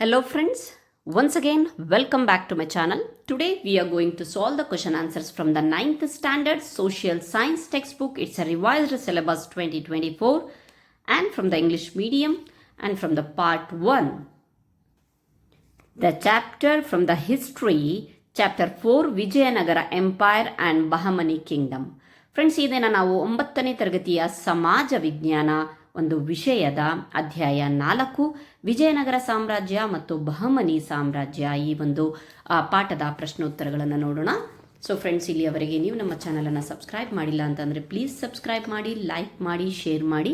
Hello friends, once again welcome back to my channel. Today we are going to solve the question answers from the 9th standard social science textbook. It's a revised syllabus 2024 and from the English medium and from the part 1. The chapter from the history, chapter 4 Vijayanagara empire and Bahmani kingdom friends ಇದನ್ನು ನಾವು ಒಂಬತ್ತನೇ ತರಗತಿಯ ಸಮಾಜ ವಿಜ್ಞಾನ ಒಂದು ವಿಷಯದ ಅಧ್ಯಾಯ ನಾಲ್ಕು, ವಿಜಯನಗರ ಸಾಮ್ರಾಜ್ಯ ಮತ್ತು ಬಹಮನಿ ಸಾಮ್ರಾಜ್ಯ ಈ ಒಂದು ಪಾಠದ ಪ್ರಶ್ನೋತ್ತರಗಳನ್ನು ನೋಡೋಣ. ಸೊ ಫ್ರೆಂಡ್ಸ್ ಇಲ್ಲಿಯವರೆಗೆ ನೀವು ನಮ್ಮ ಚಾನಲನ್ನು ಸಬ್ಸ್ಕ್ರೈಬ್ ಮಾಡಿಲ್ಲ ಅಂತಂದರೆ ಪ್ಲೀಸ್ ಸಬ್ಸ್ಕ್ರೈಬ್ ಮಾಡಿ ಲೈಕ್ ಮಾಡಿ ಶೇರ್ ಮಾಡಿ.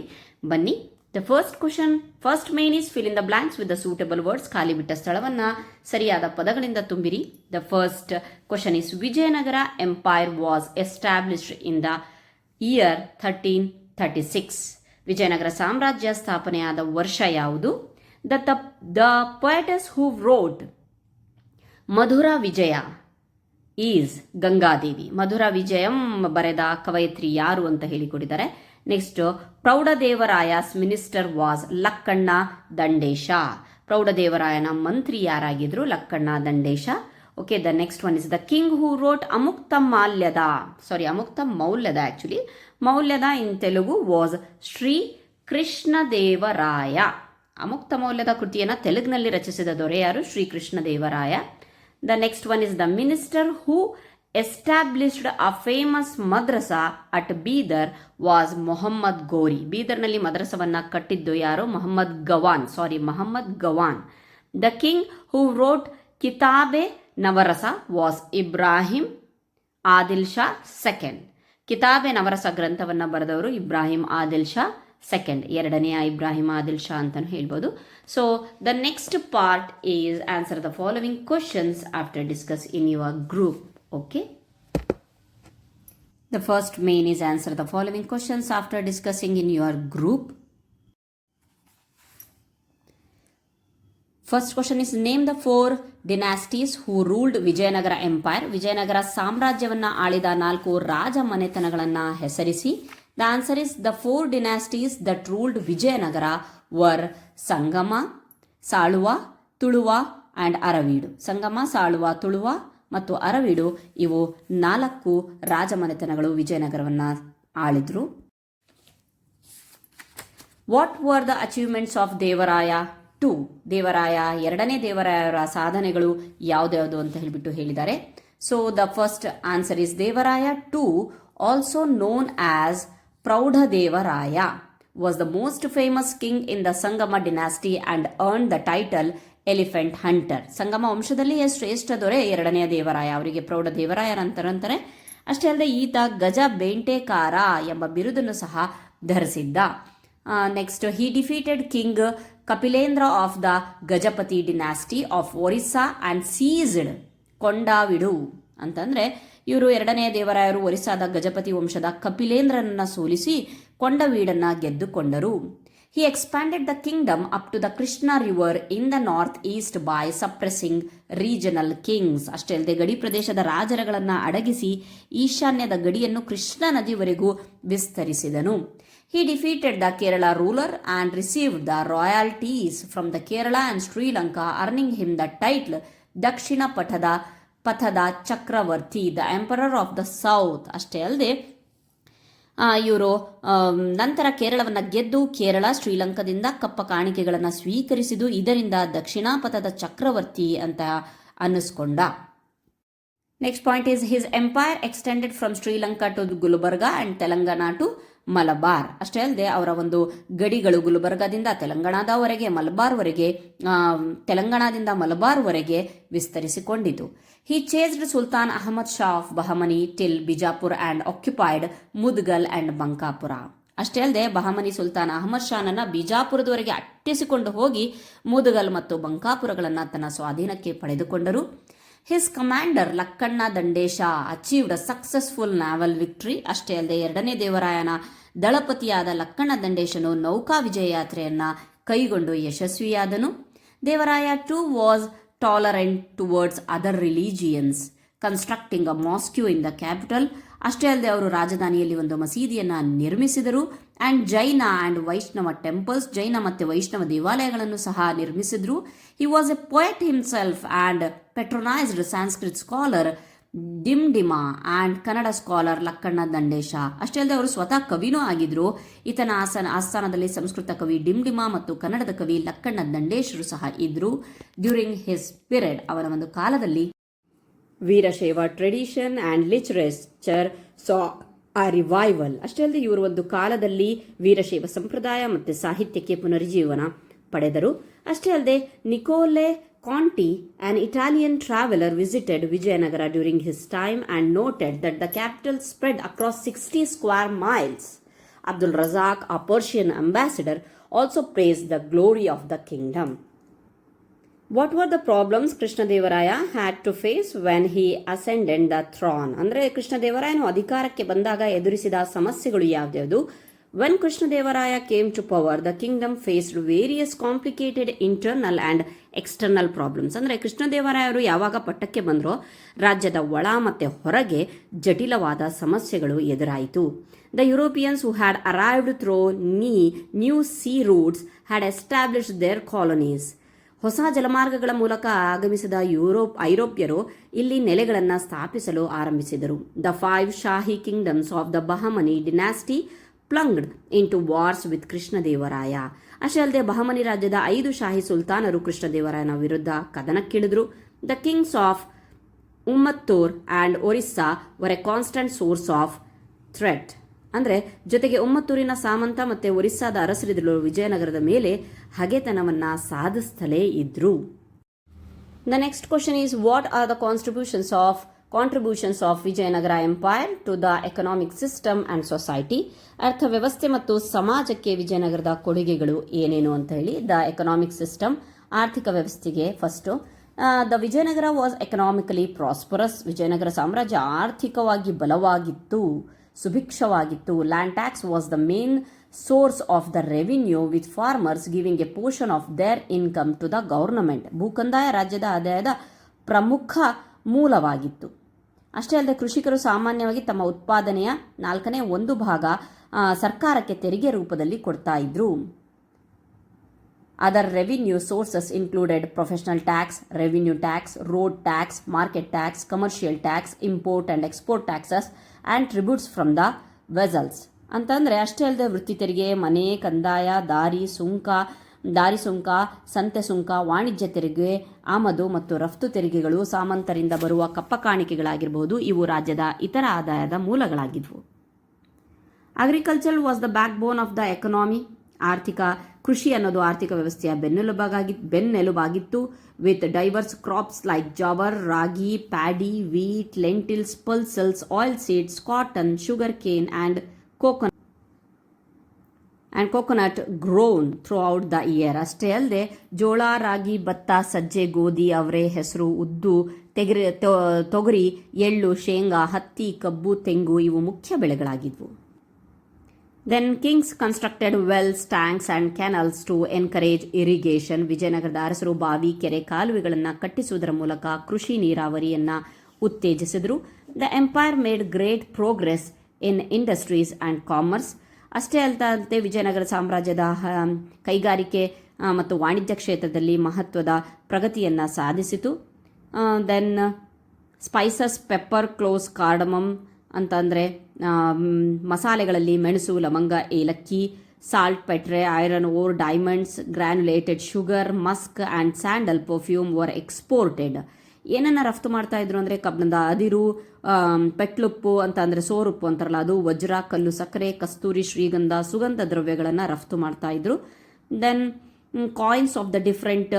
ಬನ್ನಿ. The first question first main is fill in the blanks with the suitable words ಖಾಲಿ ಬಿಟ್ಟ ಸ್ಥಳವನ್ನು ಸರಿಯಾದ ಪದಗಳಿಂದ ತುಂಬಿರಿ. The first question is Vijayanagara empire was established in the year thirteen thirty six Vijayanagara ಸಾಮ್ರಾಜ್ಯ ಸ್ಥಾಪನೆಯಾದ ವರ್ಷ ಯಾವುದು? The the poetess who wrote Madhura Vijaya is Gangadevi. Madhura Vijayam ಬರೆದ ಕವಯತ್ರಿ ಯಾರು ಅಂತ ಹೇಳಿಕೊಟ್ಟಿದ್ದಾರೆ next Praudhadevaraya's minister was Lakkanna Dandesha. ಪ್ರೌಢದೇವರಾಯನ ಮಂತ್ರಿ ಯಾರಾಗಿದ್ರು? Lakkanna Dandesha. Okay the next one is the king who wrote Amuktamalyada sorry Amuktamalyada actually Malyada in Telugu was Shri Krishnadevaraya Amuktamalyada ಕೃತಿಯನ್ನು ತೆಲುಗಿನಲ್ಲಿ ರಚಿಸಿದ ದೊರೆ ಯಾರು Shri Krishnadevaraya the next one is the minister who established a famous madrasa at Bidar was Mohammed Ghori ಬೀದರ್ನಲ್ಲಿ ಮದ್ರಸವನ್ನ ಕಟ್ಟಿದ್ದು ಯಾರು Mohammed Gawan sorry Mohammed Gawan the king who wrote Kitabe Navarasa was Ibrahim, Adil Shah second Kitabe Navarasa ಗ್ರಂಥವನ್ನು ಬರೆದವರು Ibrahim, Adil Shah second ಎರಡನೆಯ ಇಬ್ರಾಹಿಂ, ಆದಿಲ್ ಶಾ ಅಂತಲೂ ಹೇಳ್ಬೋದು. So the next part is answer the following questions after discuss in your group okay the first main is answer the following questions after discussing in your group. First question is name the four dynasties who ruled Vijayanagara empire Vijayanagara ಸಾಮ್ರಾಜ್ಯವನ್ನ ಆಳಿದ ನಾಲ್ಕು ರಾಜ ಮನೆತನಗಳನ್ನ ಹೆಸರಿಸಿ. The answer is the four dynasties that ruled Vijayanagara were Sangama Saluva Tuluva and Aravidu Sangama Saluva Tuluva ಮತ್ತು ಅರವೀಡು ಇವು ನಾಲ್ಕು ರಾಜಮನೆತನಗಳು ವಿಜಯನಗರವನ್ನು ಆಳಿದ್ರು. What were the achievements of Devaraya two Devaraya, ಎರಡನೇ ದೇವರಾಯರ ಸಾಧನೆಗಳು ಯಾವ್ದ್ಯಾವುದು ಅಂತ ಹೇಳಿಬಿಟ್ಟು ಹೇಳಿದ್ದಾರೆ. So the first answer is Devaraya two also known as Praudha Devaraya was the most famous king in the Sangama dynasty and earn the title elephant hunter Sangama ವಂಶದಲ್ಲಿಯೇ ಶ್ರೇಷ್ಠ ದೊರೆ? ಎರಡನೆಯ ದೇವರಾಯ, ಅವರಿಗೆ ಪ್ರೌಢ ದೇವರಾಯರಂತರಂತಾರೆ ಅಷ್ಟೇ ಅಲ್ಲದೆ ಈತ ಗಜ ಬೇಂಟೆಕಾರ ಎಂಬ ಬಿರುದನ್ನು ಸಹ ಧರಿಸಿದ್ದ. Next he defeated king Kapilendra of the Gajapati dynasty of Orissa and seized Kondavidu ಅಂತಂದರೆ ಇವರು ಎರಡನೇ ದೇವರಾಯರು ಒರಿಸ್ಸಾದ ಗಜಪತಿ ವಂಶದ ಕಪಿಲೇಂದ್ರನನ್ನು ಸೋಲಿಸಿ ಕೊಂಡವೀಡನ್ನು ಗೆದ್ದುಕೊಂಡರು. He expanded the kingdom up to the Krishna river in the north east by suppressing regional kings ಅಷ್ಟೇ ಅಲ್ಲದೆ ಗಡಿ ಪ್ರದೇಶದ ರಾಜರಗಳನ್ನು ಅಡಗಿಸಿ ಈಶಾನ್ಯದ ಗಡಿಯನ್ನು ಕೃಷ್ಣ ನದಿವರೆಗೂ ವಿಸ್ತರಿಸಿದನು. He defeated the Kerala ruler and received the royalties from the Kerala and Sri Lanka earning him the title ದಕ್ಷಿಣ ಪಥದ ಪಥದ ಚಕ್ರವರ್ತಿ the emperor of the south ಅಷ್ಟೇ ಅಲ್ಲದೆ ಇವರು ನಂತರ ಕೇರಳವನ್ನು ಗೆದ್ದು ಕೇರಳ ಶ್ರೀಲಂಕಾದಿಂದ ಕಪ್ಪ ಕಾಣಿಕೆಗಳನ್ನು ಸ್ವೀಕರಿಸಿದು, ಇದರಿಂದ ದಕ್ಷಿಣ ಪಥದ ಚಕ್ರವರ್ತಿ ಅಂತ ಅನ್ನಿಸ್ಕೊಂಡ. Next point is his empire extended from Sri Lanka to Gulbarga and Telangana to Malabar. ಅಷ್ಟೇ ಅಲ್ಲದೆ ಅವರ ಒಂದು ಗಡಿಗಳು ಗುಲ್ಬರ್ಗಾದಿಂದ ತೆಲಂಗಾಣದವರೆಗೆ ಮಲಬಾರ್ವರೆಗೆ ತೆಲಂಗಾಣದಿಂದ ಮಲಬಾರ್ವರೆಗೆ ವಿಸ್ತರಿಸಿಕೊಂಡಿತು. He chased sultan Ahmad Shah of Bahamani till Bijapur and occupied Mudgal and Bankapura. ಅಷ್ಟೇ ಅಲ್ಲದೆ ಬಹಮನಿ ಸುಲ್ತಾನ್ ಅಹಮದ್ ಶಾನನ್ನ ಬಿಜಾಪುರದವರೆಗೆ ಅಟ್ಟಿಸಿಕೊಂಡು ಹೋಗಿ ಮುದುಗಲ್ ಮತ್ತು ಬಂಕಾಪುರಗಳನ್ನು ತನ್ನ ಸ್ವಾಧೀನಕ್ಕೆ ಪಡೆದುಕೊಂಡರು. His commander Lakkanna Dandesha achieved successful naval victory ಅಷ್ಟೇ ಅಲ್ಲದೆ ಎರಡನೇ ದೇವರಾಯನ ದಳಪತಿಯಾದ ಲಕ್ಕಣ್ಣ ದಂಡೇಶನು ನೌಕಾ ವಿಜಯ ಯಾತ್ರೆಯನ್ನ ಕೈಗೊಂಡು ಯಶಸ್ವಿಯಾದನು. Devaraya two was tolerant towards other religions, constructing a mosque in the capital. ಅಷ್ಟೇ ಅಲ್ಲದೆ ಅವರು ರಾಜಧಾನಿಯಲ್ಲಿ ಒಂದು ಮಸೀದಿಯನ್ನು ನಿರ್ಮಿಸಿದರು. And Jaina and Vaishnava temples, Jaina ಮತ್ತು ವೈಷ್ಣವ ದೇವಾಲಯಗಳನ್ನು ಸಹ ನಿರ್ಮಿಸಿದರು. He was a poet himself and patronised Sanskrit scholar dim ಡಿಮಾ ಆ್ಯಂಡ್ ಕನ್ನಡ ಸ್ಕಾಲರ್ ಲಕ್ಕಣ್ಣ ದಂಡೇಶ. ಅಷ್ಟೇ ಅಲ್ಲದೆ ಅವರು ಸ್ವತಃ ಕವಿನೂ ಆಗಿದ್ರು. ಈತನ ಆಸನ ಆಸ್ಥಾನದಲ್ಲಿ ಸಂಸ್ಕೃತ ಕವಿ ಡಿಮ್ ಡಿಮಾ ಮತ್ತು ಕನ್ನಡದ ಕವಿ ಲಕ್ಕಣ್ಣ ದಂಡೇಶರು ಸಹ ಇದ್ರು. ಡ್ಯೂರಿಂಗ್ ಹಿಸ್ ಪಿರಿಯಡ್ ಅವರ ಒಂದು ಕಾಲದಲ್ಲಿ Veerashaiva tradition and literature saw a revival. ಅಷ್ಟೇ ಅಲ್ಲದೆ ಇವರು ಒಂದು ಕಾಲದಲ್ಲಿ ವೀರಶೈವ ಸಂಪ್ರದಾಯ ಮತ್ತು ಸಾಹಿತ್ಯಕ್ಕೆ ಪುನರುಜ್ಜೀವನ ಪಡೆದರು. ಅಷ್ಟೇ ಅಲ್ಲದೆ, Nicolo Conti an Italian traveller visited Vijayanagara during his time and noted that the capital spread across sixty square miles Abdul Razak a Persian ambassador also praise the glory of the kingdom what were the problems Krishnadevaraya had to face when he ascended the throne ಅಂದರೆ ಕೃಷ್ಣದೇವರಾಯನು ಅಧಿಕಾರಕ್ಕೆ ಬಂದಾಗ ಎದುರಿಸಿದ ಸಮಸ್ಯೆಗಳು ಯಾವ್ದ್ಯಾವುದು? When Krishnadevaraya came to power the kingdom faced various complicated internal and external problems ಅಂದರೆ ಕೃಷ್ಣದೇವರಾಯರು ಯಾವಾಗ ಪಟ್ಟಕ್ಕೆ ಬಂದರೋ ರಾಜ್ಯದ ಒಳ ಮತ್ತು ಹೊರಗೆ ಜಟಿಲವಾದ ಸಮಸ್ಯೆಗಳು ಎದುರಾಯಿತು the Europeans who had arrived through ನೀ new sea routes had establish their colonies ಹೊಸ ಜಲಮಾರ್ಗಗಳ ಮೂಲಕ ಆಗಮಿಸಿದ ಯುರೋಪ್, ಐರೋಪ್ಯರು ಇಲ್ಲಿ ನೆಲೆಗಳನ್ನು ಸ್ಥಾಪಿಸಲು ಆರಂಭಿಸಿದರು. The five Shahi kingdoms of the Bahmani dynasty plunged into wars with Krishnadevaraya. ಅಷ್ಟೇ ಅಲ್ಲದೆ ಬಹಮನಿ ರಾಜ್ಯದ ಐದು ಶಾಹಿ ಸುಲ್ತಾನರು ಕೃಷ್ಣದೇವರಾಯನ ವಿರುದ್ಧ ಕದನಕ್ಕಿಳಿದ್ರು. The kings of Ummathur and Orissa were a constant source of threat. ಅಂದರೆ ಜೊತೆಗೆ ಉಮ್ಮತ್ತೂರಿನ ಸಾಮಂತ ಮತ್ತು ಒರಿಸ್ಸಾದ ಅರಸರಿದ್ರು ವಿಜಯನಗರದ ಮೇಲೆ ಹಗೆತನವನ್ನು ಸಾಧಿಸ್ತಲೇ ಇದ್ರು. The next question is what are the constitutions of contributions of Vijayanagara empire to the economic system and society ಅರ್ಥವ್ಯವಸ್ಥೆ ಮತ್ತು ಸಮಾಜಕ್ಕೆ ವಿಜಯನಗರದ ಕೊಡುಗೆಗಳು ಏನೇನು ಅಂತ ಹೇಳಿ ದ ಎಕನಾಮಿಕ್ ಸಿಸ್ಟಮ್ ಆರ್ಥಿಕ ವ್ಯವಸ್ಥೆಗೆ first the Vijayanagara was economically prosperous Vijayanagara ಸಾಮ್ರಾಜ್ಯ ಆರ್ಥಿಕವಾಗಿ ಬಲವಾಗಿತ್ತು, ಸುಭಿಕ್ಷವಾಗಿತ್ತು. Land tax was the main source of the revenue with farmers giving a portion of their income to the government ಭೂಕಂದಾಯ ರಾಜ್ಯದ ಆದಾಯದ ಪ್ರಮುಖ ಮೂಲವಾಗಿತ್ತು. ಅಷ್ಟೇ ಅಲ್ಲದೆ ಕೃಷಿಕರು ಸಾಮಾನ್ಯವಾಗಿ ತಮ್ಮ ಉತ್ಪಾದನೆಯ ನಾಲ್ಕನೇ ಒಂದು ಭಾಗ ಸರ್ಕಾರಕ್ಕೆ ತೆರಿಗೆ ರೂಪದಲ್ಲಿ ಕೊಡ್ತಾ ಇದ್ರು. Other revenue sources included professional tax revenue tax road tax market tax commercial tax import and export taxes and tributes from the vessels ಅಂತಂದರೆ ಅಷ್ಟೇ ಅಲ್ಲದೆ ವೃತ್ತಿ ತೆರಿಗೆ, ಮನೆ, ಕಂದಾಯ, ದಾರಿ, ಸುಂಕ ದಾರಿ ಸುಂಕ, ಸಂತೆ ಸುಂಕ, ವಾಣಿಜ್ಯ ತೆರಿಗೆ, ಆಮದು ಮತ್ತು ರಫ್ತು ತೆರಿಗೆಗಳು ಸಾಮಂತರಿಂದ ಬರುವ ಕಪ್ಪ ಕಾಣಿಕೆಗಳಾಗಿರಬಹುದು. ಇವು ರಾಜ್ಯದ ಇತರ ಆದಾಯದ ಮೂಲಗಳಾಗಿದ್ವು. Agriculture was the backbone of the economy ಆರ್ಥಿಕ ಕೃಷಿ ಅನ್ನೋದು ಆರ್ಥಿಕ ವ್ಯವಸ್ಥೆಯ ಬೆನ್ನೆಲುಬಾಗಿ ಬೆನ್ನೆಲುಬಾಗಿತ್ತು. With diverse crops like jowar ragi paddy wheat lentils pulses oil seeds cotton sugarcane and coconut and coconut grown throughout the year ಅಷ್ಟೇ ಅಲ್ಲದೆ ಜೋಳ, ರಾಗಿ, ಭತ್ತ, ಸಜ್ಜೆ, ಗೋಧಿ, ಅವರೆ, ಹೆಸರು, ಉದ್ದು, ತೆಗರಿ ತೊಗರಿ, ಎಳ್ಳು, ಶೇಂಗಾ, ಹತ್ತಿ, ಕಬ್ಬು, ತೆಂಗು ಇವು ಮುಖ್ಯ ಬೆಳೆಗಳಾಗಿದ್ವು. Then kings constructed wells tanks and canals to encourage irrigation ವಿಜಯನಗರದ ಅರಸರು ಬಾವಿ, ಕೆರೆ, ಕಾಲುವೆಗಳನ್ನು ಕಟ್ಟಿಸುವುದರ ಮೂಲಕ ಕೃಷಿ ನೀರಾವರಿಯನ್ನು ಉತ್ತೇಜಿಸಿದರು. The empire made great progress in industries and commerce ಅಷ್ಟೇ ಅಲ್ಲದಂತೆ ವಿಜಯನಗರ ಸಾಮ್ರಾಜ್ಯದ ಕೈಗಾರಿಕೆ ಮತ್ತು ವಾಣಿಜ್ಯ ಕ್ಷೇತ್ರದಲ್ಲಿ ಮಹತ್ವದ ಪ್ರಗತಿಯನ್ನು ಸಾಧಿಸಿತು. Then spices pepper cloves cardamom ಅಂತಂದರೆ ಮಸಾಲೆಗಳಲ್ಲಿ ಮೆಣಸು, ಲವಂಗ, ಏಲಕ್ಕಿ saltpetre iron ore diamonds granulated sugar musk and sandal perfume were exported ಏನನ್ನ ರಫ್ತು ಮಾಡ್ತಾ ಇದ್ರು ಅಂದರೆ ಕಬ್ಬಿಣದ ಅದಿರು ಪೆಟ್ಲುಪ್ಪು ಅಂತ ಅಂದರೆ ಸೋರುಪ್ಪು ಅಂತಾರಲ್ಲ, ಅದು ವಜ್ರ, ಕಲ್ಲು, ಸಕ್ಕರೆ, ಕಸ್ತೂರಿ, ಶ್ರೀಗಂಧ, ಸುಗಂಧ ದ್ರವ್ಯಗಳನ್ನು ರಫ್ತು ಮಾಡ್ತಾ ಇದ್ರು. Then coins of the different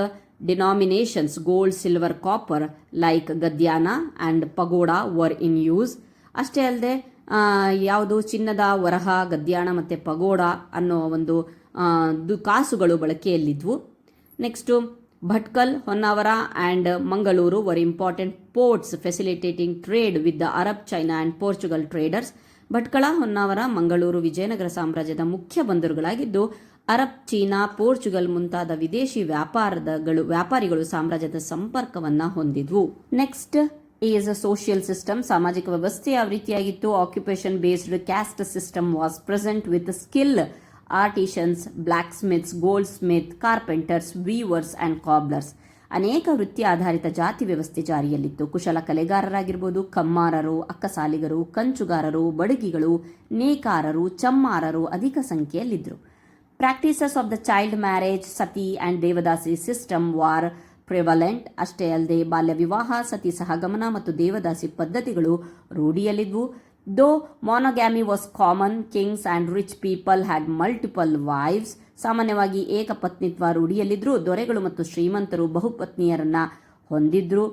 denominations gold silver copper like gadyana and pagoda were in use ಅಷ್ಟೇ ಅಲ್ಲದೆ ಯಾವುದು ಚಿನ್ನದ ವರಹ ಗದ್ಯಾಣ ಮತ್ತು ಪಗೋಡ ಅನ್ನೋ ಒಂದು ಕಾಸುಗಳು ಬಳಕೆಯಲ್ಲಿದ್ವು. Next Bhatkal, Honnavara and Mangaluru were important ports facilitating trade with the Arab China and Portugal traders Bhatkal, Honnavara, Mangaluru Vijayanagara ಸಾಮ್ರಾಜ್ಯದ ಮುಖ್ಯ ಬಂದರುಗಳಾಗಿದ್ದು ಅರಬ್ ಚೀನಾ ಪೋರ್ಚುಗಲ್ ಮುಂತಾದ ವಿದೇಶಿ ವ್ಯಾಪಾರದಗಳು, ವ್ಯಾಪಾರಿಗಳು ಸಾಮ್ರಾಜ್ಯದ ಸಂಪರ್ಕವನ್ನು ಹೊಂದಿದ್ವು. Next is a social system ಸಾಮಾಜಿಕ ವ್ಯವಸ್ಥೆ ಯಾವ ರೀತಿಯಾಗಿತ್ತು. Occupation based caste system was present with skill artisans blacksmiths goldsmith carpenters, weavers and cobblers. ಅನೇಕ ವೃತ್ತಿ ಆಧಾರಿತ ಜಾತಿ ವ್ಯವಸ್ಥೆ ಜಾರಿಯಲ್ಲಿತ್ತು. ಕುಶಲ ಕಲೆಗಾರರಾಗಿರ್ಬೋದು, ಕಮ್ಮಾರರು, ಅಕ್ಕಸಾಲಿಗರು, ಕಂಚುಗಾರರು, ಬಡಗಿಗಳು, ನೇಕಾರರು, ಚಮ್ಮಾರರು ಅಧಿಕ ಸಂಖ್ಯೆಯಲ್ಲಿದ್ದರು practices of the child marriage, sati and devadasi system were prevalent. ಅಷ್ಟೇ ಅಲ್ಲದೆ ಬಾಲ್ಯ ವಿವಾಹ ಸತಿ ಸಹಗಮನ ಮತ್ತು ದೇವದಾಸಿ ಪದ್ಧತಿಗಳು ರೂಢಿಯಲ್ಲಿದ್ವು. Though monogamy was common kings and rich people had multiple wives ಸಾಮಾನ್ಯವಾಗಿ ಏಕಪತ್ನಿತ್ವ ರೂಢಿಯಲ್ಲಿದ್ದರೂ ದೊರೆಗಳು ಮತ್ತು ಶ್ರೀಮಂತರು ಬಹುಪತ್ನಿಯರನ್ನ ಹೊಂದಿದ್ರು.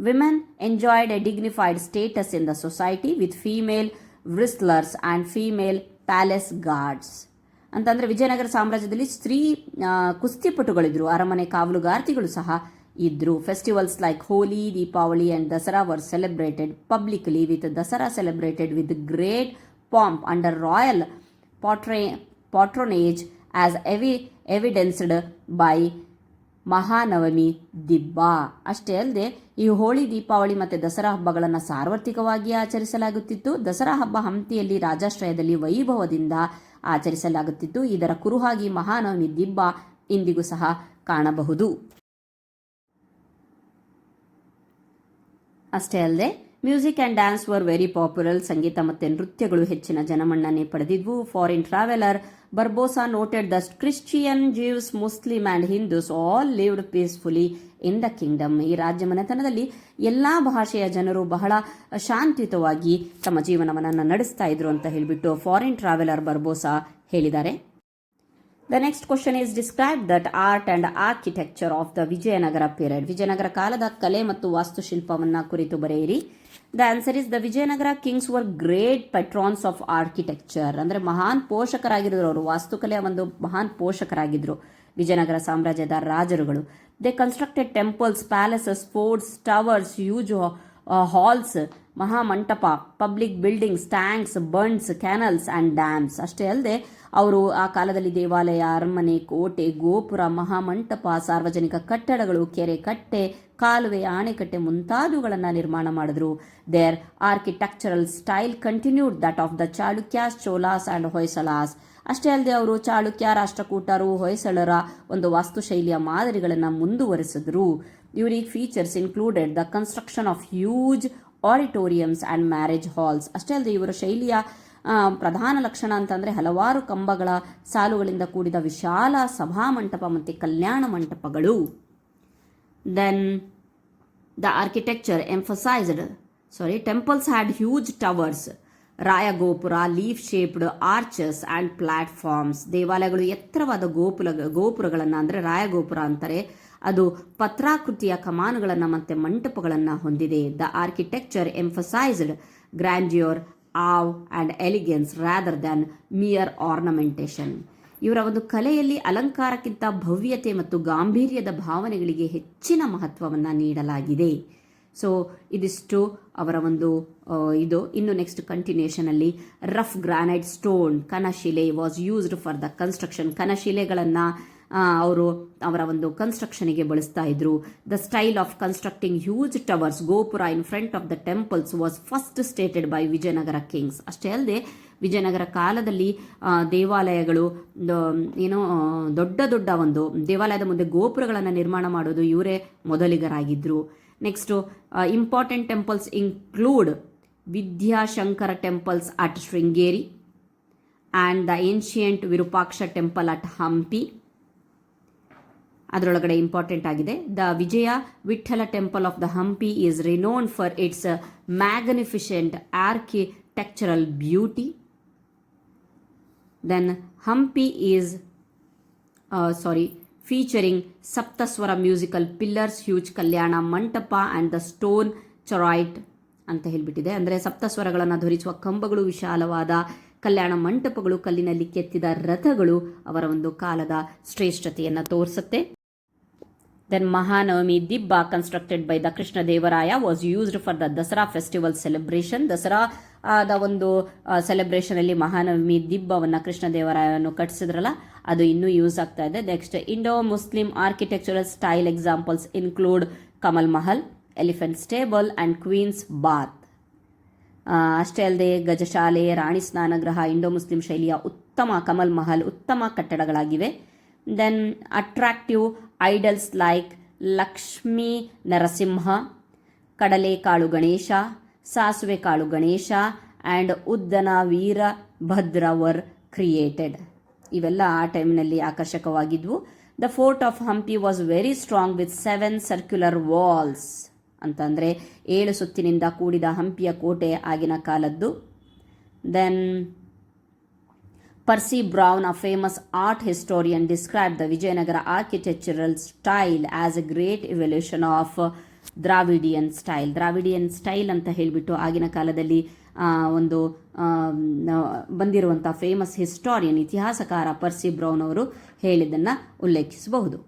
Women enjoyed a dignified status in the society with female wrestlers and female palace guards ಅಂತಂದರೆ ವಿಜಯನಗರ ಸಾಮ್ರಾಜ್ಯದಲ್ಲಿ ಸ್ತ್ರೀ ಕುಸ್ತಿಪಟುಗಳಿದ್ದರು ಅರಮನೆ ಕಾವಲುಗಾರ್ತಿಗಳು ಸಹ ಇದ್ರು festivals like Holi Deepavali and Dasara were celebrated publicly with Dasara celebrated with great pomp under royal ಪಾಟ್ರೇ patronage as AV evidenced by Mahanavami ದಿಬ್ಬ ಅಷ್ಟೇ ಅಲ್ಲದೆ ಈ ಹೋಳಿ ದೀಪಾವಳಿ ಮತ್ತು ದಸರಾ ಹಬ್ಬಗಳನ್ನು ಸಾರ್ವತ್ರಿಕವಾಗಿ ಆಚರಿಸಲಾಗುತ್ತಿತ್ತು. ದಸರಾ ಹಬ್ಬ ಹಂಪಿಯಲ್ಲಿ ರಾಜಾಶ್ರಯದಲ್ಲಿ ವೈಭವದಿಂದ ಆಚರಿಸಲಾಗುತ್ತಿತ್ತು. ಇದರ ಕುರುಹಾಗಿ ಮಹಾನವಮಿ ದಿಬ್ಬ ಇಂದಿಗೂ ಸಹ ಕಾಣಬಹುದು. ಅಷ್ಟೇ ಅಲ್ಲದೆ, music and dance were very popular. ಸಂಗೀತ ಮತ್ತು ನೃತ್ಯಗಳು ಹೆಚ್ಚಿನ ಜನಮನ್ನಣೆ ಪಡೆದಿದ್ವು. Foreign traveller Barbosa noted the Christian Jews Muslim and Hindus all lived peacefully in the kingdom ಈ ರಾಜ್ಯ ಮನೆತನದಲ್ಲಿ ಎಲ್ಲ ಭಾಷೆಯ ಜನರು ಬಹಳ ಶಾಂತಿಯುತವಾಗಿ ತಮ್ಮ ಜೀವನವನ್ನು ನಡೆಸ್ತಾ ಇದ್ರು ಅಂತ ಹೇಳಿಬಿಟ್ಟು ಫಾರಿನ್ ಟ್ರಾವೆಲರ್ ಬರ್ಬೋಸಾ ಹೇಳಿದ್ದಾರೆ. The next question is describe that art and architecture of the Vijayanagara period Vijayanagara ಕಾಲದ ಕಲೆ ಮತ್ತು ವಾಸ್ತುಶಿಲ್ಪವನ್ನು ಕುರಿತು ಬರೆಯಿರಿ. The answer is the Vijayanagara kings were great patrons of architecture ಅಂದರೆ ಮಹಾನ್ ಪೋಷಕರಾಗಿದ್ರು ಅವರು. ವಾಸ್ತುಕಲೆಯ ಒಂದು ಮಹಾನ್ ಪೋಷಕರಾಗಿದ್ದರು ವಿಜಯನಗರ ಸಾಮ್ರಾಜ್ಯದ ರಾಜರುಗಳು. They constructed temples palaces forts towers huge halls mahamantapa public buildings tanks barns canals and dams ಅಷ್ಟೇ ಅಲ್ಲದೆ, ಅವರು ಆ ಕಾಲದಲ್ಲಿ ದೇವಾಲಯ, ಅರಮನೆ, ಕೋಟೆ, ಗೋಪುರ, ಮಹಾಮಂಟಪ, ಸಾರ್ವಜನಿಕ ಕಟ್ಟಡಗಳು ಕೆರೆ ಕಟ್ಟೆ ಕಾಲುವೆ, ಆಣೆಕಟ್ಟೆ ಮುಂತಾದವುಗಳನ್ನು ನಿರ್ಮಾಣ ಮಾಡಿದ್ರು. Their architectural style continued that of the Chalukyas Cholas and Hoysalas ಅಷ್ಟೇ ಅಲ್ಲದೆ, ಅವರು ಚಾಳುಕ್ಯ, ರಾಷ್ಟ್ರಕೂಟರು, ಹೊಯ್ಸಳರ ಒಂದು ವಾಸ್ತುಶೈಲಿಯ ಮಾದರಿಗಳನ್ನು ಮುಂದುವರೆಸಿದ್ರು. Unique features included the construction of huge auditoriums and marriage halls ಅಷ್ಟೇ ಅಲ್ಲದೆ ಇವರ ಶೈಲಿಯ ಪ್ರಧಾನ ಲಕ್ಷಣ ಅಂತಂದರೆ ಹಲವಾರು ಕಂಬಗಳ ಸಾಲುಗಳಿಂದ ಕೂಡಿದ ವಿಶಾಲ ಸಭಾಮಂಟಪ ಮತ್ತು ಕಲ್ಯಾಣ ಮಂಟಪಗಳು. Then the architecture emphasised sorry temples had huge towers rayagopura leaf shaped arches and platforms ದೇವಾಲಯಗಳು ಎತ್ತರವಾದ ಗೋಪುರ ಗೋಪುರಗಳನ್ನು ಅಂದರೆ ರಾಯಗೋಪುರ ಅಂತಾರೆ. ಅದು ಪತ್ರಾಕೃತಿಯ ಕಮಾನುಗಳನ್ನು ಮತ್ತು ಮಂಟಪಗಳನ್ನು ಹೊಂದಿದೆ. The architecture emphasised grandeur awe and elegance rather than mere ornamentation ಇವರ ಒಂದು ಕಲೆಯಲ್ಲಿ ಅಲಂಕಾರಕ್ಕಿಂತ ಭವ್ಯತೆ ಮತ್ತು ಗಾಂಭೀರ್ಯದ ಭಾವನೆಗಳಿಗೆ ಹೆಚ್ಚಿನ ಮಹತ್ವವನ್ನು ನೀಡಲಾಗಿದೆ. ಸೊ ಇದಿಷ್ಟು ಅವರ ಒಂದು ಇದು. ಇನ್ನು next ಕಂಟಿನ್ಯೂಷನಲ್ಲಿ rough granite stone kanashile was used for the construction ಕನಶಿಲೆಗಳನ್ನು ಅವರು ಅವರ ಒಂದು ಕನ್ಸ್ಟ್ರಕ್ಷನ್ಗೆ ಬಳಸ್ತಾ ಇದ್ರು. The style of constructing huge towers gopura in front of the temples was first started by Vijayanagara kings ಅಷ್ಟೇ ಅಲ್ಲದೆ, ವಿಜಯನಗರ ಕಾಲದಲ್ಲಿ ದೇವಾಲಯಗಳು ಏನು ದೊಡ್ಡ ದೊಡ್ಡ ಒಂದು ದೇವಾಲಯದ ಮುಂದೆ ಗೋಪುರಗಳನ್ನು ನಿರ್ಮಾಣ ಮಾಡೋದು ಇವರೇ ಮೊದಲಿಗರಾಗಿದ್ದರು next important temples include Vidyashankara temples at Sringeri and the ancient Virupaksha temple at Hampi ಅದರೊಳಗಡೆ ಇಂಪಾರ್ಟೆಂಟ್ ಆಗಿದೆ. The Vijaya Vittala temple of the Hampi is renowned for its magnificent architectural beauty then Hampi is sorry featuring Saptaswara musical pillars huge Kalyana Mantapa and the stone ಚೊರಾಯ್ಟ್ ಅಂತ ಹೇಳಿಬಿಟ್ಟಿದೆ. ಅಂದರೆ ಸಪ್ತಸ್ವರಗಳನ್ನು ಧರಿಸುವ ಕಂಬಗಳು, ವಿಶಾಲವಾದ ಕಲ್ಯಾಣ ಮಂಟಪಗಳು, ಕಲ್ಲಿನಲ್ಲಿ ಕೆತ್ತಿದ ರಥಗಳು ಅವರ ಒಂದು ಕಾಲದ ಶ್ರೇಷ್ಠತೆಯನ್ನು ತೋರಿಸುತ್ತೆ. Then Mahanavami dibba constructed by the Krishna Devaraya was used for the Dasara festival celebration Dasara ಆದ ಒಂದು ಸೆಲೆಬ್ರೇಷನ್ ಅಲ್ಲಿ ಮಹಾನವಮಿ ದಿಬ್ಬವನ್ನು ಕೃಷ್ಣ ದೇವರಾಯವನ್ನು ಕಟ್ಟಿಸಿದ್ರಲ್ಲ, ಅದು ಇನ್ನೂ ಯೂಸ್ ಆಗ್ತಾ ಇದೆ. Next Indo Muslim architectural style examples include Kamal Mahal elephant stable and queen's bath ಅಷ್ಟೇ ಅಲ್ಲದೆ ಗಜಶಾಲೆ, ರಾಣಿ ಸ್ನಾನಗೃಹ Indo Muslim ಶೈಲಿಯ ಉತ್ತಮ ಕಮಲ್ ಮಹಲ್ ಉತ್ತಮ ಕಟ್ಟಡಗಳಾಗಿವೆ. Then attractive idols like Lakshmi Narasimha Kadalekalu Ganesha, Sasive Kalu Ganesha and Uddana were created ಇವೆಲ್ಲ ಆ ಟೈಮ್ನಲ್ಲಿ ಆಕರ್ಷಕವಾಗಿದ್ವು. The fort of Hampi was very strong with seven circular walls ಅಂತಂದರೆ ಏಳು ಸುತ್ತಿನಿಂದ ಕೂಡಿದ ಹಂಪಿಯ ಕೋಟೆ ಆಗಿನ ಕಾಲದ್ದು. Then Percy Brown, a famous art historian, described the Vijayanagara architectural style as a great evolution of Dravidian style Dravidian style ಅಂತ ಹೇಳಿಬಿಟ್ಟು ಆಗಿನ ಕಾಲದಲ್ಲಿ ಒಂದು ಬಂದಿರುವಂಥ ಫೇಮಸ್ ಹಿಸ್ಟಾರಿಯನ್ ಇತಿಹಾಸಕಾರ ಪರ್ಸಿ ಬ್ರೌನ್ ಅವರು ಹೇಳಿದ್ದನ್ನು ಉಲ್ಲೇಖಿಸಬಹುದು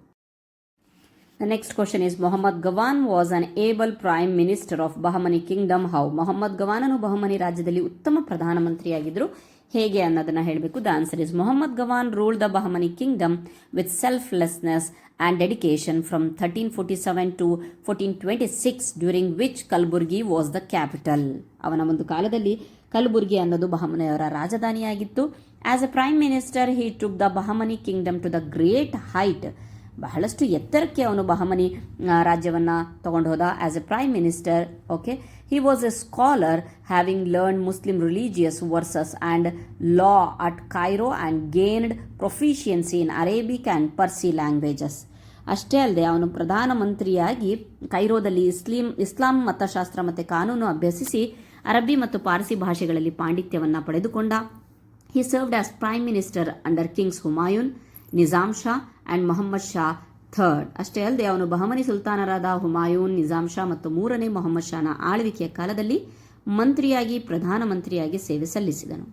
next question is Muhammad Gawan was an able prime minister of Bahmani kingdom. How? Mohammed ಗವಾನನು ಬಹಮನಿ ರಾಜ್ಯದಲ್ಲಿ ಉತ್ತಮ ಪ್ರಧಾನಮಂತ್ರಿಯಾಗಿದ್ದರು ಹೇಗೆ ಅನ್ನೋದನ್ನ ಹೇಳಬೇಕು? The answer is Mohammed Gawan rule the Bahmani kingdom with selflessness and dedication from thirteen forty seven to fourteen twenty six during which Kalaburagi was the capital ಅವನ ಒಂದು ಕಾಲದಲ್ಲಿ ಕಲಬುರ್ಗಿ ಅನ್ನೋದು ಬಹಮನಿಯವರ ರಾಜಧಾನಿಯಾಗಿತ್ತು. As a prime minister he took the Bahmani kingdom to the great height ಬಹಳಷ್ಟು ಎತ್ತರಕ್ಕೆ ಅವನು ಬಹಮನಿ ರಾಜ್ಯವನ್ನು ತಗೊಂಡು ಹೋದ. As a prime minister okay he was a scholar having learn Muslim religious verses and law at Cairo and gained proficiency in Arabic and Persian languages ಅಷ್ಟೇ ಅಲ್ಲದೆ ಅವನು ಪ್ರಧಾನಮಂತ್ರಿಯಾಗಿ ಕೈರೋದಲ್ಲಿ ಇಸ್ಲಿಂ ಇಸ್ಲಾಂ ಮತಶಾಸ್ತ್ರ ಮತ್ತು ಕಾನೂನು ಅಭ್ಯಸಿಸಿ ಅರಬ್ಬಿ ಮತ್ತು ಪಾರ್ಸಿ ಭಾಷೆಗಳಲ್ಲಿ ಪಾಂಡಿತ್ಯವನ್ನು ಪಡೆದುಕೊಂಡ. He served as prime minister under kings Humayun, Nizam Shah and Mohammed Shah third. ಅಷ್ಟೇ ಅಲ್ಲದೆ ಅವನು ಬಹಮನಿ ಸುಲ್ತಾನರಾದ ಹುಮಾಯೂನ್ ನಿಜಾಮ್ ಶಾ ಮತ್ತು ಮೂರನೇ ಮೊಹಮ್ಮದ್ ಶಾನ ಆಳ್ವಿಕೆಯ ಕಾಲದಲ್ಲಿ ಮಂತ್ರಿಯಾಗಿ ಪ್ರಧಾನಮಂತ್ರಿಯಾಗಿ ಸೇವೆ ಸಲ್ಲಿಸಿದನು.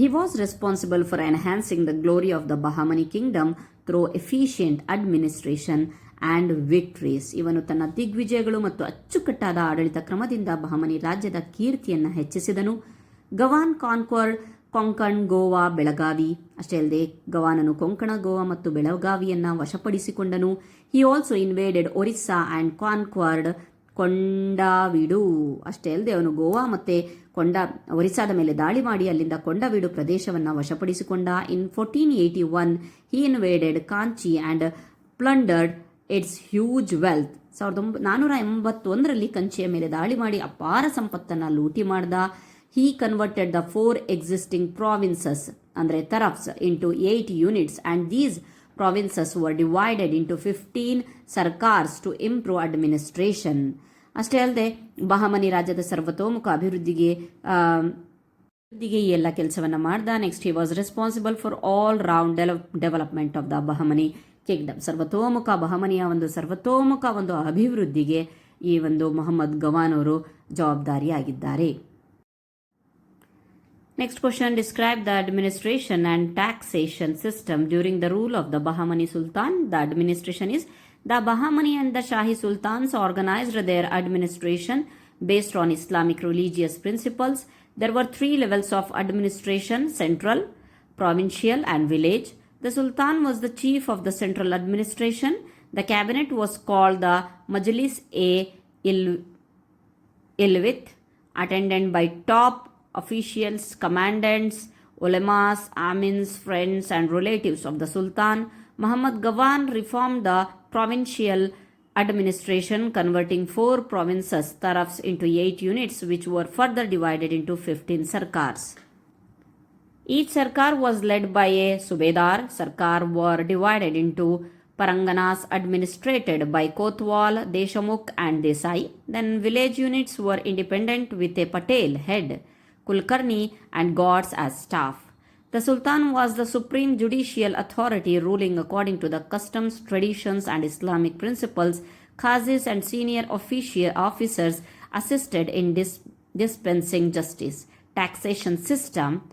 He was responsible for enhancing the glory of the Bahmani kingdom through efficient administration and victories ಇವನು ತನ್ನ ದಿಗ್ವಿಜಯಗಳು ಮತ್ತು ಅಚ್ಚುಕಟ್ಟಾದ ಆಡಳಿತ ಕ್ರಮದಿಂದ ಬಹಮನಿ ರಾಜ್ಯದ ಕೀರ್ತಿಯನ್ನು ಹೆಚ್ಚಿಸಿದನು. ಗವಾನ್ ಕಾನ್ಕ್ವರ್ಡ್ ಕೊಂಕಣ್, ಗೋವಾ, ಬೆಳಗಾವಿ. ಅಷ್ಟೇ ಅಲ್ಲದೆ ಗವಾನನು ಕೊಂಕಣ, ಗೋವಾ ಮತ್ತು ಬೆಳಗಾವಿಯನ್ನ ವಶಪಡಿಸಿಕೊಂಡನು. He also invaded Orissa and conquered Kondavidu. ಅಷ್ಟೇ ಅಲ್ಲದೆ ಅವನು ಗೋವಾ ಮತ್ತೆ ಕೊಂಡ, ಒರಿಸ್ಸಾದ ಮೇಲೆ ದಾಳಿ ಮಾಡಿ ಅಲ್ಲಿಂದ ಕೊಂಡವಿಡು ಪ್ರದೇಶವನ್ನು ವಶಪಡಿಸಿಕೊಂಡ. In fourteen eighty one he invaded Kanchi and plundered its huge wealth ಸಾವಿರದ ಒಂಬ ನಾನ್ನೂರ ಎಂಬತ್ತೊಂದರಲ್ಲಿ ಕಂಚಿಯ ಮೇಲೆ ದಾಳಿ ಮಾಡಿ ಅಪಾರ ಸಂಪತ್ತನ್ನು ಲೂಟಿ ಮಾಡ್ದ. He converted the four existing provinces ಅಂದರೆ tarafs into eight units and these provinces were divided into fifteen sarkars to improve administration ಅಷ್ಟೇ ಅಲ್ಲದೆ ಬಹಮನಿ ರಾಜ್ಯದ ಸರ್ವತೋಮುಖ ಅಭಿವೃದ್ಧಿಗೆ ಅಭಿವೃದ್ಧಿಗೆ ಈ ಎಲ್ಲ ಕೆಲಸವನ್ನು ಮಾಡ್ದ. Next he was responsible for all round development of the Bahmani kingdom ಸರ್ವತೋಮುಖ ಬಹಮನಿಯ ಒಂದು ಸರ್ವತೋಮುಖ ಒಂದು ಅಭಿವೃದ್ಧಿಗೆ ಈ ಒಂದು ಮೊಹಮ್ಮದ್ ಗವಾನ್ ಅವರು ಜವಾಬ್ದಾರಿಯಾಗಿದ್ದಾರೆ. Next question Describe the administration and taxation system during the rule of the Bahmani Sultan. The administration is the Bahmani and the Shahi Sultans organized their administration based on Islamic religious principles. There were three levels of administration central, provincial, and village. The Sultan was the chief of the central administration. The cabinet was called the Majlis Il Ilwith, attended by top officials, commandants, ulemas, amins, friends, and relatives of the Sultan. Muhammad Gawan reformed the provincial administration, converting four provinces, tarafs, into eight units, which were further divided into 15 sarkars. Each sarkar was led by a subedar. Sarkar were divided into paranganas administrated by Kotwal, Deshamukh and Desai. Then village units were independent with a patel head, Kulkarni and guards as staff. The Sultan was the supreme judicial authority ruling according to the customs, traditions, and Islamic principles. Qazis and senior officers assisted in dis- dispensing justice. Taxation system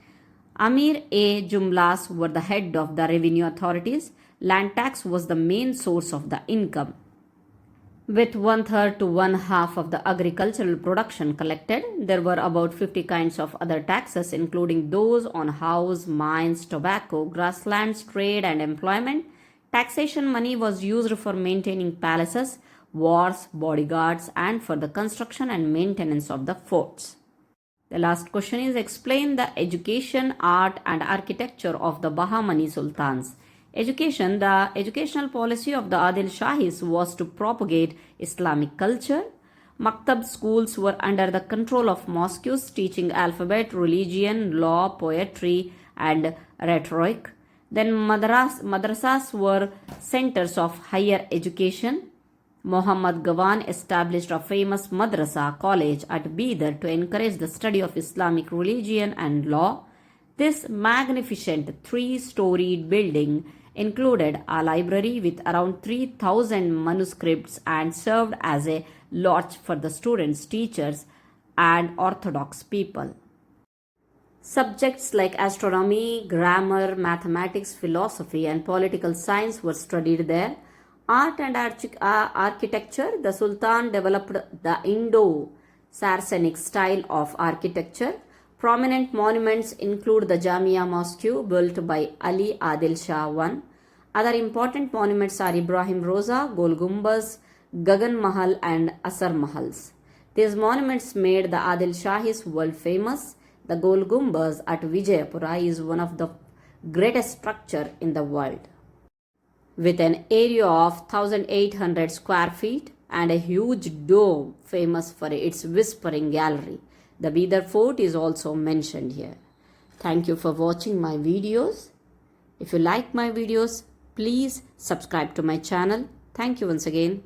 Amir A. Jumlas were the head of the revenue authorities. Land tax was the main source of the income. With one third to one half of the agricultural production collected, there were about 50 kinds of other taxes, including those on house, mines, tobacco, grasslands, trade, and employment. Taxation money was used for maintaining palaces, wars, bodyguards, and for the construction and maintenance of the forts. The last question is explain the education, art, and architecture of the Bahamani Sultans. Education The educational policy of the Adil Shahis was to propagate Islamic culture. Maktab schools were under the control of mosques teaching alphabet, religion, law, poetry, and rhetoric. Then madras, madrasas were centers of higher education. Muhammad Gawan established a famous madrasa college at Bidar to encourage the study of Islamic religion and law. This magnificent three storied building included a library with around 3000 manuscripts and served as a lodge for the students, teachers, and Orthodox people. Subjects like astronomy, grammar, mathematics, philosophy, and political science were studied there. Art and uh, architecture, the Sultan developed the Indo Saracenic style of architecture. Prominent monuments include the Jamia Mosque built by Ali Adil Shah I. Other important monuments are Ibrahim Roza, Gol Gumbaz, Gagan Mahal, and Asar Mahals. These monuments made the Adil Shahis world famous. The Gol Gumbaz at Vijayapura is one of the greatest structure in the world. With an area of 1800 square feet and a huge dome famous for its whispering gallery. The Bidar fort is also mentioned here. Thank you for watching my videos. If you like my videos, please subscribe to my channel. Thank you once again.